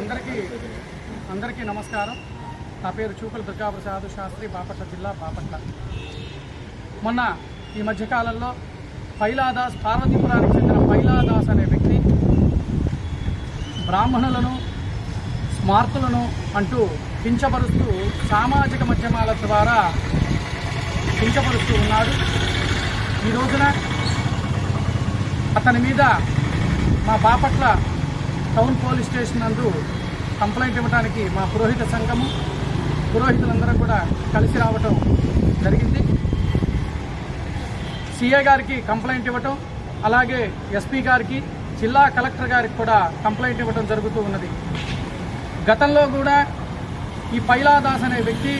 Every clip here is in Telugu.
అందరికీ అందరికీ నమస్కారం. నా పేరు చూపుల దుర్గాప్రసాద్ శాస్త్రి బాపట్ల జిల్లా బాపట్ల. మొన్న ఈ మధ్యకాలంలో పైలాదాస్ పార్వతీపురానికి చెందిన పైలాదాస్ అనే వ్యక్తి బ్రాహ్మణులను స్మార్తులను అంటూ కించపరుస్తూ సామాజిక మాధ్యమాల ద్వారా కించపరుస్తూ ఉన్నాడు. ఈ రోజున అతని మీద మా బాపట్ల టౌన్ పోలీస్ స్టేషన్ నందు కంప్లైంట్ ఇవ్వడానికి మా పురోహిత సంఘము పురోహితులందరూ కూడా కలిసి రావటం జరిగింది. సిఏ గారికి కంప్లైంట్ ఇవ్వటం అలాగే ఎస్పీ గారికి జిల్లా కలెక్టర్ గారికి కూడా కంప్లైంట్ ఇవ్వటం జరుగుతూ ఉన్నది. గతంలో కూడా ఈ పైలాదాస్ అనే వ్యక్తి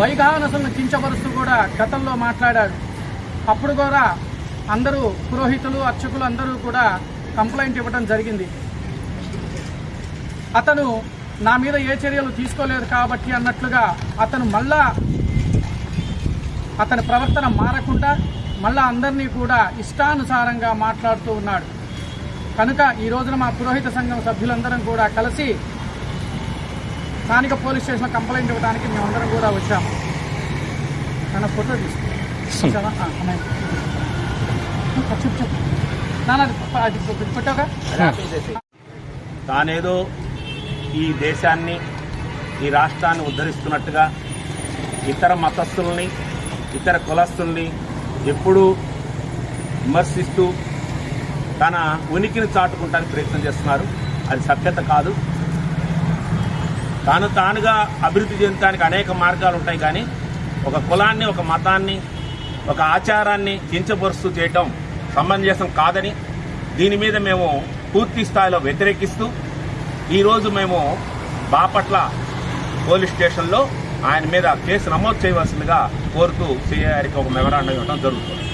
వైఘానసులను కించపరుస్తూ కూడా గతంలో మాట్లాడాడు అప్పుడు కూడా అందరూ పురోహితులు అర్చకులు అందరూ కూడా కంప్లైంట్ ఇవ్వడం జరిగింది. అతను నా మీద ఏ చర్యలు తీసుకోలేదు కాబట్టి అన్నట్లుగా అతను మళ్ళా అతని ప్రవర్తన మారకుండా మళ్ళా అందరినీ కూడా ఇష్టానుసారంగా మాట్లాడుతూ ఉన్నాడు. కనుక ఈ రోజున మా పురోహిత సంఘం సభ్యులందరం కూడా కలిసి స్థానిక పోలీస్ స్టేషన్లో కంప్లైంట్ ఇవ్వడానికి మేమందరం కూడా వచ్చాము తన ఫోటో తీసుకుంటావా చెప్పు చెప్పు. నాన్న అది ఫోటోగా తానేదో ఈ దేశాన్ని ఈ రాష్ట్రాన్ని ఉద్ధరిస్తున్నట్టుగా ఇతర మతస్థుల్ని ఇతర కులస్తుల్ని ఎప్పుడూ విమర్శిస్తూ తన ఉనికిని చాటుకుంటానికి ప్రయత్నం చేస్తున్నారు. అది సభ్యత కాదు. తాను తానుగా అభివృద్ధి చెందడానికి అనేక మార్గాలు ఉంటాయి కానీ ఒక కులాన్ని ఒక మతాన్ని ఒక ఆచారాన్ని కించపరుస్తూ చేయటం సమంజసం కాదని దీని మీద మేము పూర్తి స్థాయిలో వ్యతిరేకిస్తూ ఈరోజు మేము బాపట్ల పోలీస్ స్టేషన్లో ఆయన మీద కేసు నమోదు చేయవలసిందిగా కోరుతూ సిఐ గారికి ఒక మెమరాండం ఇవ్వడం జరుగుతుంది.